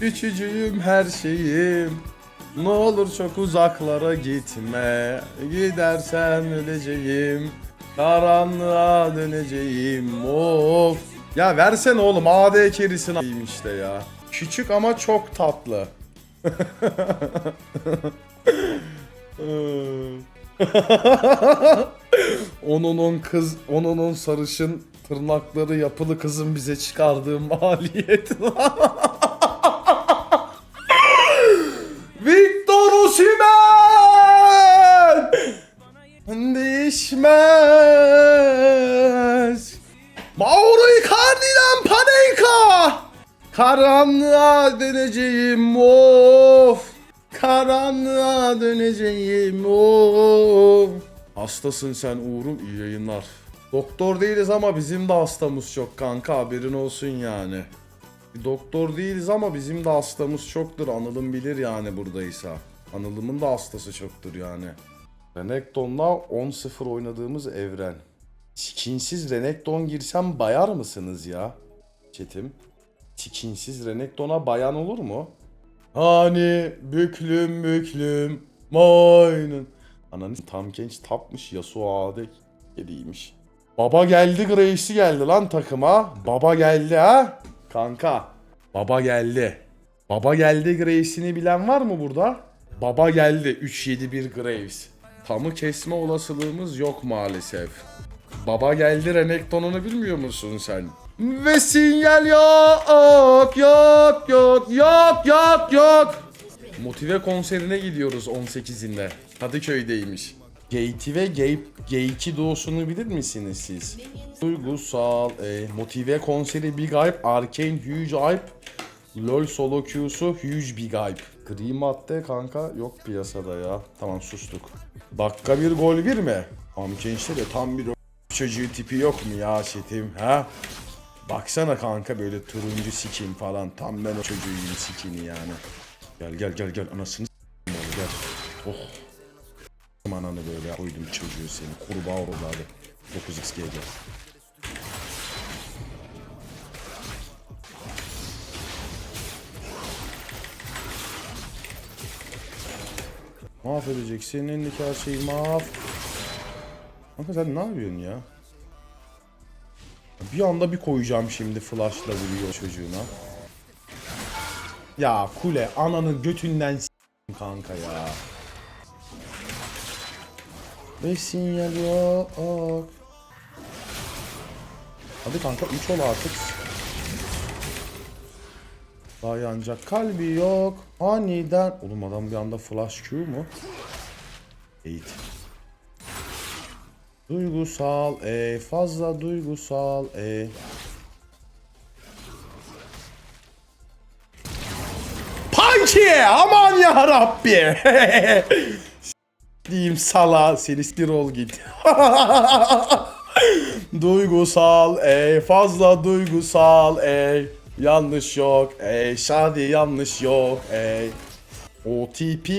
Küçücüğüm her şeyim. Ne olur çok uzaklara gitme. Gidersen öleceğim. Karanlığa döneceğim. Of. Ya versene oğlum AD kerisini a**ayım işte ya. Küçük ama çok tatlı. Onunun kız, onunun sarışın tırnakları yapılı kızın bize çıkardığı maliyet. Değişmez. Mauro Icardi'den Panenka! Karanlığa döneceğim of. Karanlığa döneceğim of. Hastasın sen Uğur'um iyi yayınlar. Doktor değiliz ama bizim de hastamız çok kanka haberin olsun yani. Doktor değiliz ama bizim de hastamız çoktur. Anılım bilir yani buradaysa. Anılımın da hastası çoktur yani. Renekton'la 10-0 oynadığımız evren. Skinsiz Renekton girsem bayar mısınız ya? Çetim. Skinsiz Renekton'a bayan olur mu? Hani büklüm büklüm maymun. Ananı tam genç tapmış Yasuo AD kediymiş. Baba geldi Grace'i geldi lan takıma. Baba geldi ha. Kanka. Baba geldi. Baba geldi Graves'ini bilen var mı burada? Baba geldi 3-7-1 Graves. Tamı kesme olasılığımız yok maalesef. Baba geldi Renekton'unu bilmiyor musun sen? Ve sinyal yok yok yok yok yok yok. Motive konserine gidiyoruz 18'inde. Kadıköy'deymiş. Gate ve Gate, G2 duosunu bilir misiniz siz? Duygusal, e, Motive konseri Big Hype, Arcane Huge Hype, LoL solo queue'su Huge Big Hype. Gri madde kanka yok piyasada ya. Tamam sustuk. Dakika bir gol bir mi? Amca de tam bir çocuğu tipi yok mu ya çetim ha? Baksana kanka böyle turuncu skin falan. Tam ben o çocuğuyum skini yani. Gel gel gel gel anasını oğlum, gel. Oh. Ananı böyle koydum çocuğu seni. Kurbağa oralarda. 9x gel. Mahvedeceksin elindeki her şeyi mahv. Kanka sen ne yapıyorsun ya? Bir anda bir koyacağım şimdi flashla vuruyor çocuğuna. Ya kule ananın götünden kanka ya. Ve sinyal yok. Hadi kanka 3 ol artık. Dayanacak kalbi yok. Aniden. Oğlum adam bir anda flash Q mu? Eğit. Duygusal e fazla duygusal e. Punky aman ya Rabbi. diyeyim sala seni stir ol git. duygusal ey fazla duygusal ey yanlış yok ey şadi yanlış yok ey. OTP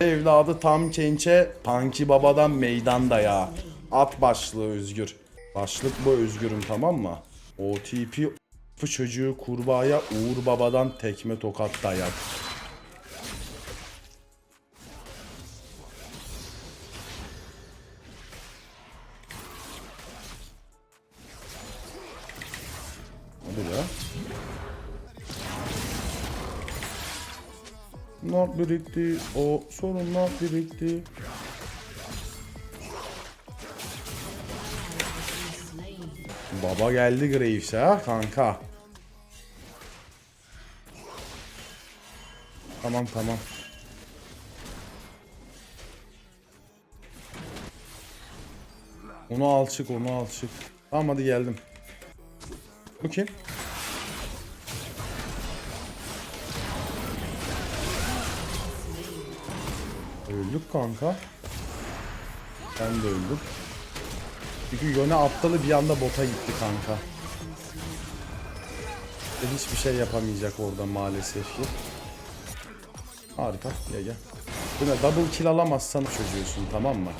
evladı tam kençe Panki babadan meydanda ya. At başlığı özgür. Başlık bu özgürüm tamam mı? OTP çocuğu kurbağaya Uğur babadan tekme tokat dayak Not birikti. O sorunlar birikti. Baba geldi Graves ha kanka. Tamam tamam. Onu al çık onu al çık. Tamam hadi geldim. Bu kim? Öldük kanka. Ben de öldüm. Çünkü Yone aptalı bir anda bota gitti kanka. Ve hiçbir şey yapamayacak orada maalesef ki. Harika. Gel gel. Bu ne? Double kill alamazsan çözüyorsun tamam mı?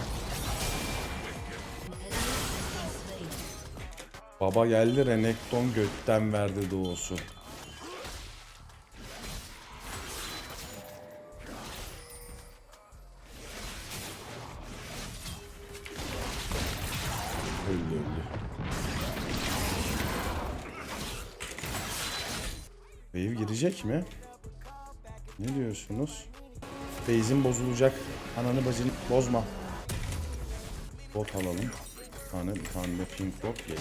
Baba geldi Renekton götten verdi doğusu. Wave girecek mi? Ne diyorsunuz? Base'in bozulacak. Ananı bacını bozma. Bot alalım. Bir tane, bir tane de pink bot yedi.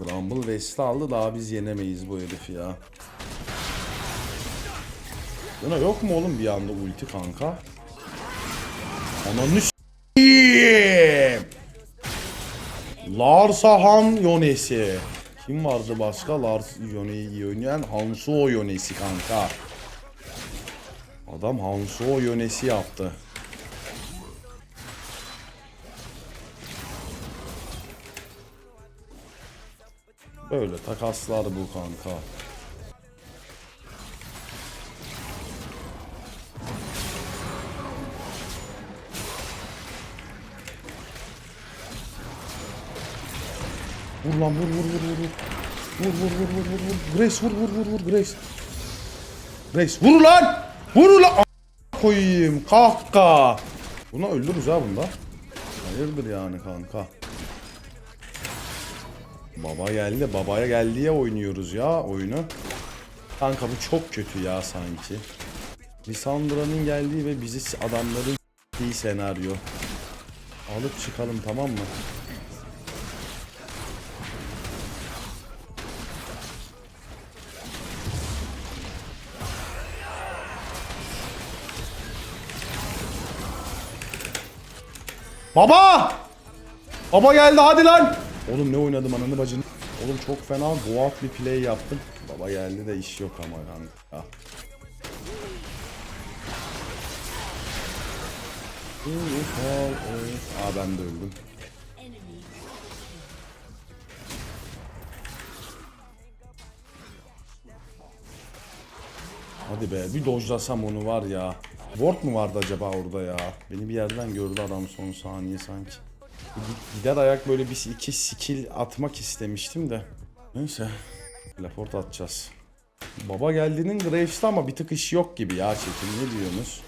Bramble West'i aldı. Daha biz yenemeyiz bu herifi ya. Yana yok mu oğlum bir anda ulti kanka? Ananı s***yim. Larsahan Yonesi. Kim vardı başka? Lars Yone'yi oynayan Hansuo Yonesi kanka. Adam Hansuo Yonesi yaptı. Böyle takaslar bu kanka. Vur lan vur vur vur vur vur. Vur vur vur vur vur vur. Grace vur vur vur vur Grace. Grace vur lan. Vur lan. Koyayım kahka. Buna öldürürüz ha bunda. Hayırdır yani kanka. Baba geldi. Babaya geldiye oynuyoruz ya oyunu. Kanka bu çok kötü ya sanki. Lisandra'nın geldiği ve bizi adamların senaryo. Alıp çıkalım tamam mı? Baba! Baba geldi hadi lan! Oğlum ne oynadım ananı bacını. Oğlum çok fena out bir play yaptım. Baba geldi de iş yok ama kanka. Aa ben de öldüm. Hadi be bir dojlasam onu var ya. Ward mu vardı acaba orada ya? Beni bir yerden gördü adam son saniye sanki. Gider ayak böyle bir iki skill atmak istemiştim de. Neyse. Teleport atacağız. Baba geldiğinin Graves'te ama bir tık iş yok gibi ya çekim. Ne diyorsunuz?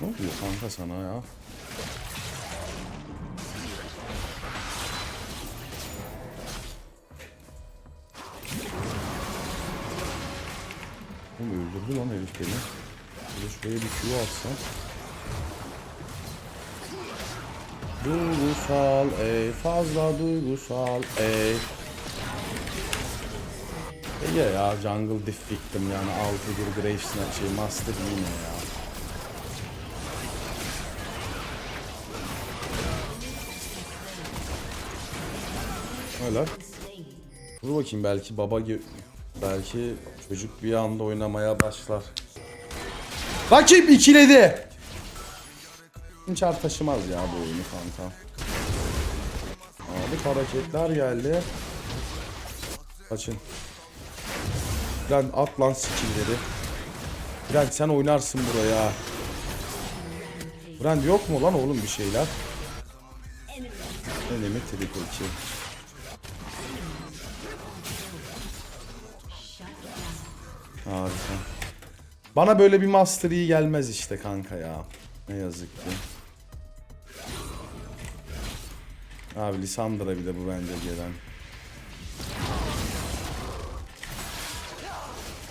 Ne oluyor kanka sana ya? Öldürdü lan herif beni. Şöyle şuraya bir Q atsam. Duygusal ey fazla duygusal ey. Ege ya jungle diff victim yani 6-1 Grave Snatch'i master yine ya. Öyle. Dur bakayım belki baba belki çocuk bir anda oynamaya başlar. Rakip ikiledi. Hiç ar taşımaz ya bu oyunu kanka. Abi hareketler geldi. Kaçın. Lan at lan skillleri. Brent sen oynarsın buraya. Brent yok mu lan oğlum bir şeyler? Enemy triple kill. Harika. Bana böyle bir master iyi gelmez işte kanka ya. Ne yazık ki. Abi Lisandra bir de bu bence gelen.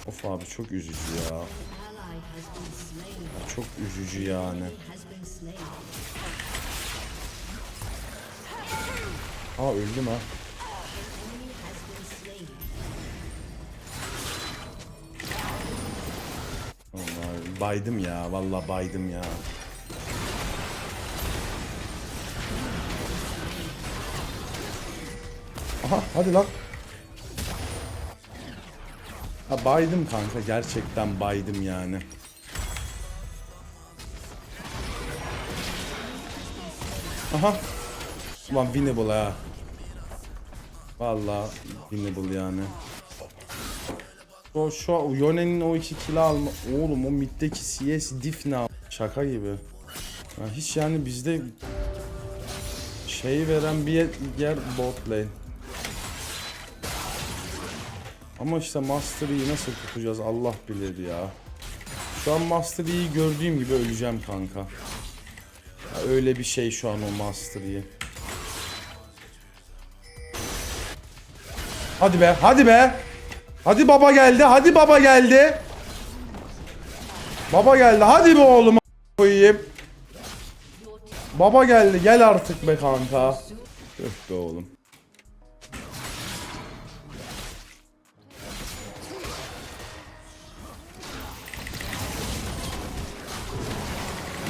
Of abi çok üzücü ya. Çok üzücü yani. Aa öldüm ha. Baydım ya. Vallahi baydım ya. Aha hadi lan. Ha baydım kanka gerçekten baydım yani. Aha. Ulan winnable ha. Vallahi winnable yani. Şu an Yone'nin o iki kill alma. Oğlum o middeki CS diff ne Şaka gibi. Ya hiç yani bizde şey veren bir yer, bot lane. Ama işte Master'ı nasıl tutacağız Allah bilir ya. Şu an Master gördüğüm gibi öleceğim kanka. Ya öyle bir şey şu an o Master. Hadi be, hadi be. Hadi baba geldi, hadi baba geldi. Baba geldi, hadi be oğlum koyayım. Baba geldi, gel artık be kanka. Öf be oğlum.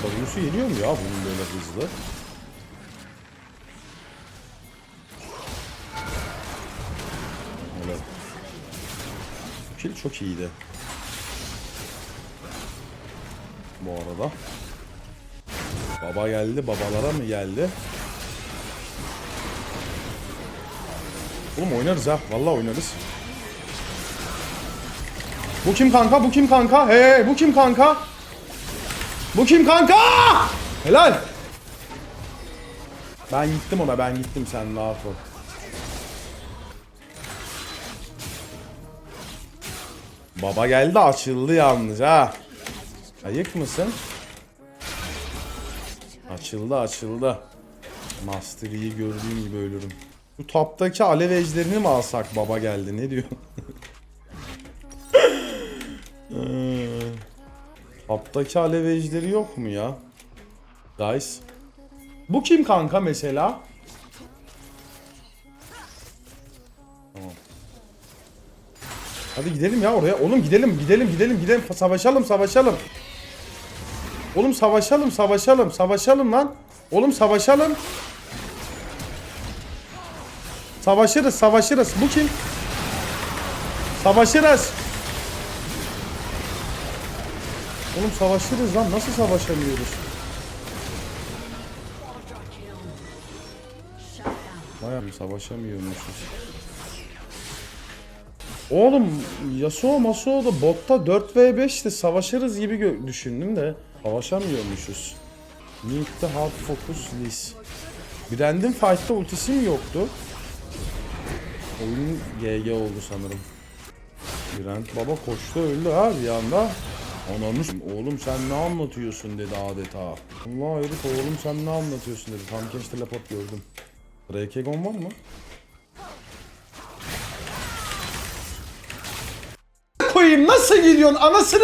W'su yeniyor mu ya bunun böyle hızlı? Kill çok iyiydi. Bu arada. Baba geldi, babalara mı geldi? Oğlum oynarız ha, vallahi oynarız. Bu kim kanka? Bu kim kanka? Hey, bu kim kanka? Bu kim kanka? Helal. Ben gittim ona ben gittim sen rahat ol. Baba geldi açıldı yalnız ha. Ayık mısın? Açıldı açıldı. Master gördüğüm gibi ölürüm. Bu toptaki alev ejderini mi alsak baba geldi ne diyor? Toptaki alev ejderi yok mu ya? Guys. Bu kim kanka mesela? Hadi gidelim ya oraya. Oğlum gidelim, gidelim, gidelim, gidelim. Savaşalım, savaşalım. Oğlum savaşalım, savaşalım, savaşalım lan. Oğlum savaşalım. Savaşırız, savaşırız. Bu kim? Savaşırız. Oğlum savaşırız lan. Nasıl savaşamıyoruz? Bayağı savaşamıyormuşuz. Oğlum Yasuo Masuo da botta 4v5 de savaşırız gibi düşündüm de savaşamıyormuşuz. Need the hard focus Liz. Brand'in fight'ta ultisi mi yoktu? Oyun GG oldu sanırım. Brand baba koştu öldü ha bir anda. Ananı oğlum sen ne anlatıyorsun dedi adeta. Allah herif oğlum sen ne anlatıyorsun dedi. Tam genç teleport gördüm. Rekegon var mı? Koyayım nasıl gidiyorsun anasını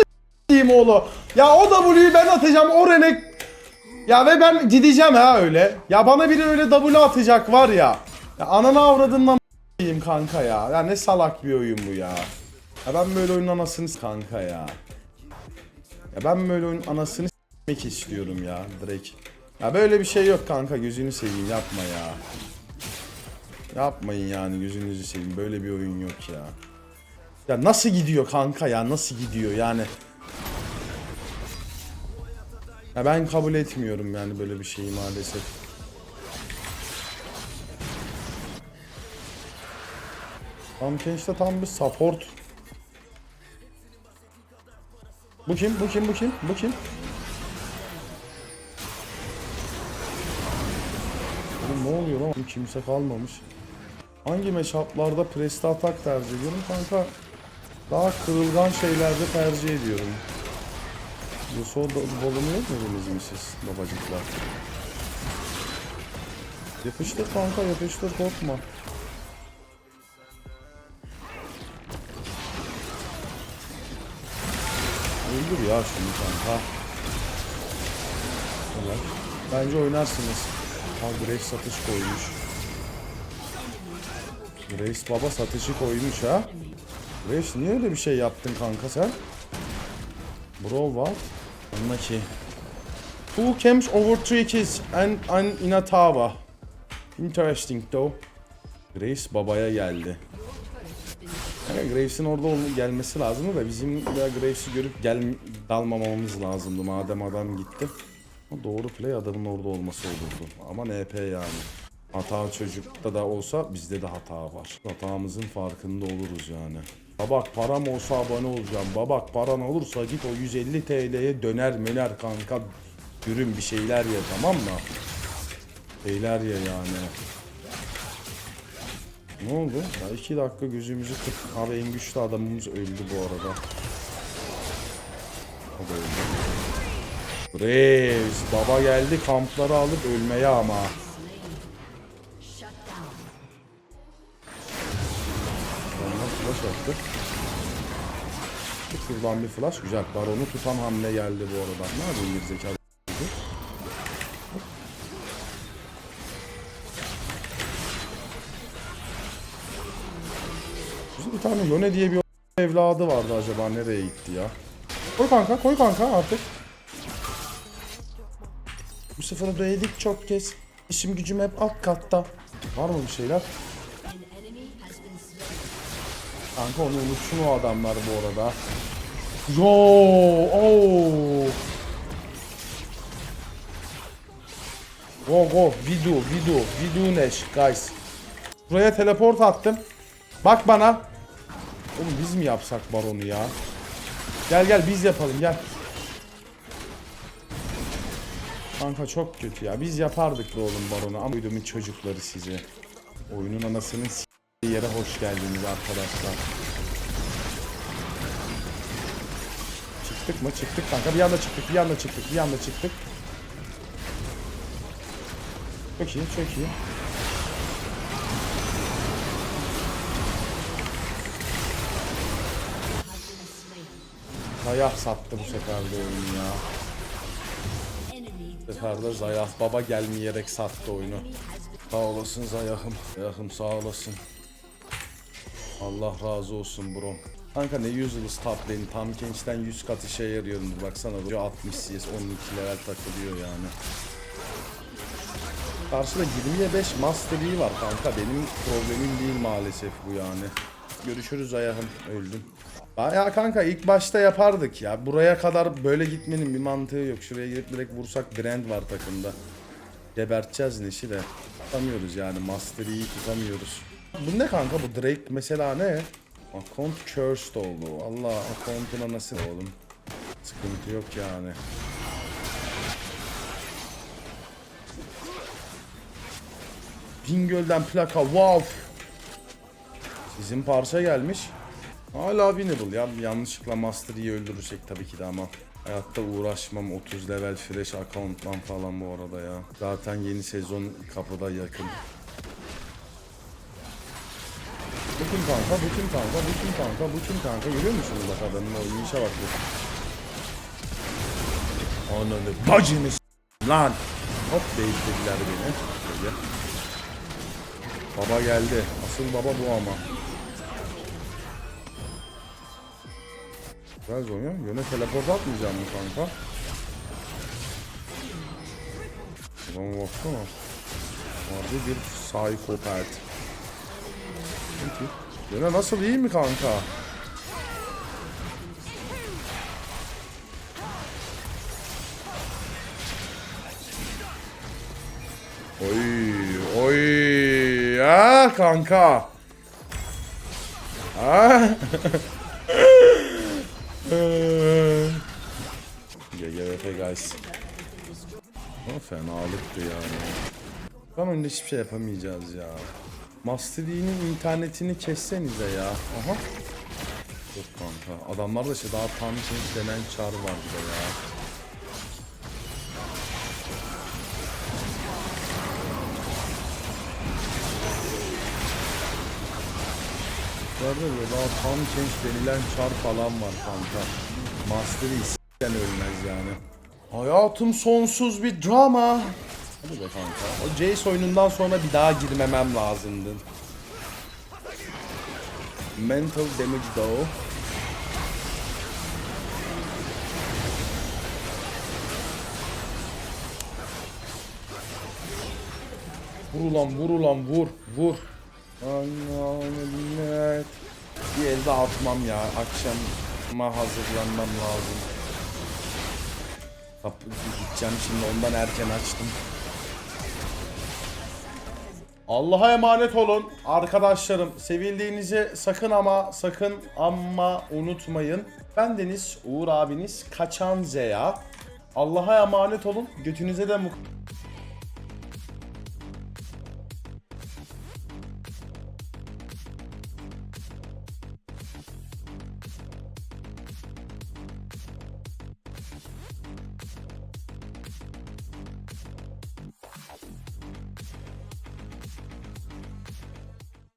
s**eyim oğlu. Ya o W'yu ben atacağım o renek. Ya ve ben gideceğim ha öyle. Ya bana biri öyle W atacak var ya. Ya ananı avradından s**eyim kanka ya. Ya ne salak bir oyun bu ya. Ya ben böyle oyunun anasını kanka ya. Ya ben böyle oyunun anasını s**mek istiyorum ya direkt. Ya böyle bir şey yok kanka gözünü seveyim yapma ya. Yapmayın yani gözünüzü seveyim böyle bir oyun yok ya. Ya nasıl gidiyor kanka ya nasıl gidiyor yani. Ya ben kabul etmiyorum yani böyle bir şeyi maalesef. Tam Kenç'te tam bir support. Bu kim? Bu kim? Bu kim? Bu kim? Oğlum ne oluyor lan? Kimse kalmamış. Hangi meşaplarda preste atak tercih ediyorum kanka? Daha kırılgan şeylerde tercih ediyorum. Yasuo da- bolumu yapmadınız mı siz babacıklar? Yapıştır kanka yapıştır korkma. Öldür ya şunu kanka. Helal. Bence oynarsınız. Ha Graves satış koymuş. Graves baba satışı koymuş ha. Graves niye öyle bir şey yaptın kanka sen? Bro what? Anla ki. Two camps over three kills and, and in a tower. Interesting though. Graves babaya geldi. Yani Graves'in orada gelmesi lazımdı da bizim de Graves'i görüp gel dalmamamız lazımdı madem adam gitti. Ama doğru play adamın orada olması olurdu. Ama NP yani. Hata çocukta da olsa bizde de hata var. Hatamızın farkında oluruz yani. Babak param olsa abone olacağım. Babak paran olursa git o 150 TL'ye döner möner kanka. Ürün bir şeyler ye tamam mı? Şeyler ye yani. Ne oldu? Ya iki dakika gözümüzü kırp. Abi en güçlü adamımız öldü bu arada. da öldü. Graves baba geldi kampları alıp ölmeye ama. Flash attı. Şuradan bir flash güzel. Baronu tutan hamle geldi bu arada. Ne yapayım gerizekalı? Bizim bir tane Yone diye bir evladı vardı acaba nereye gitti ya? Koy kanka koy kanka artık. Bu sefer de yedik çok kez. İşim gücüm hep alt katta. Var mı bir şeyler? Kanka onu unutsun o adamlar bu arada. Yo, oh. Go go, vidu, vidu, vidu neş, guys. Buraya teleport attım. Bak bana. Oğlum biz mi yapsak baronu ya? Gel gel biz yapalım gel. Kanka çok kötü ya. Biz yapardık be oğlum baronu ama uydumun çocukları sizi. Oyunun anasının yere hoş geldiniz arkadaşlar. Çıktık mı? Çıktık kanka. Bir anda çıktık, bir anda çıktık, bir anda çıktık. Çok iyi, çok iyi. Zayah sattı bu sefer de oyunu ya. Bu sefer de Zayah baba gelmeyerek sattı oyunu. Sağ olasın Zayah'ım. Zayah'ım sağ olasın. Allah razı olsun bro. Kanka ne useless top lane. Tam gençten 100 kat işe yarıyordur. Baksana bu 60 CS 12 level takılıyor yani. Karşıda 20'ye 5 Mastery var kanka. Benim problemim değil maalesef bu yani. Görüşürüz ayağım. Öldüm. Ya kanka ilk başta yapardık ya. Buraya kadar böyle gitmenin bir mantığı yok. Şuraya girip direkt vursak Brand var takımda. Geberteceğiz Neş'i de. Tutamıyoruz yani. Mastery'yi tutamıyoruz. Bu ne kanka? Bu Drake mesela ne? Account cursed oldu. Allah account'una nasıl oğlum? Sıkıntı yok yani. Bingöl'den plaka wow. Sizin parça gelmiş. Hala winnable ya. Yanlışlıkla Master Yi öldürürsek tabii ki de ama. Hayatta uğraşmam 30 level fresh account'tan falan bu arada ya. Zaten yeni sezon kapıda yakın. Bu kim kanka, bu kim kanka, bu kim kanka, bu kim kanka. Görüyor musunuz bak adamın o işe bak bu. Ananı bacını lan. Hop değiştirdiler beni. Böyle. Baba geldi. Asıl baba bu ama. Güzel Zonya. Yöne teleport atmayacağım mı kanka? Adamı baksana. Harbi bir psikopat. Yöne nasıl iyi mi kanka? Oy, oy, ha kanka. Ha? GGVP guys. Ama fenalıktı yani. Ben önünde hiçbir şey yapamayacağız ya. Mastery'nin internetini kessenize ya. Aha. Yok kanka. Adamlar da işte daha tam şey denen çar var bir de ya. Nerede böyle daha tam change denilen çar falan var kanka. Master'ı s**ten ölmez yani. Hayatım sonsuz bir drama. Hadi be kanka. O Jace oyunundan sonra bir daha girmemem lazımdı. Mental damage though. Vur ulan vur ulan vur vur. Anlamet. Bir elde atmam ya. Akşama hazırlanmam lazım. Kapı gideceğim şimdi ondan erken açtım. Allah'a emanet olun arkadaşlarım. Sevildiğinizi sakın ama sakın ama unutmayın. Ben Deniz Uğur abiniz Kaçan Zeya. Allah'a emanet olun. Götünüze de mutlu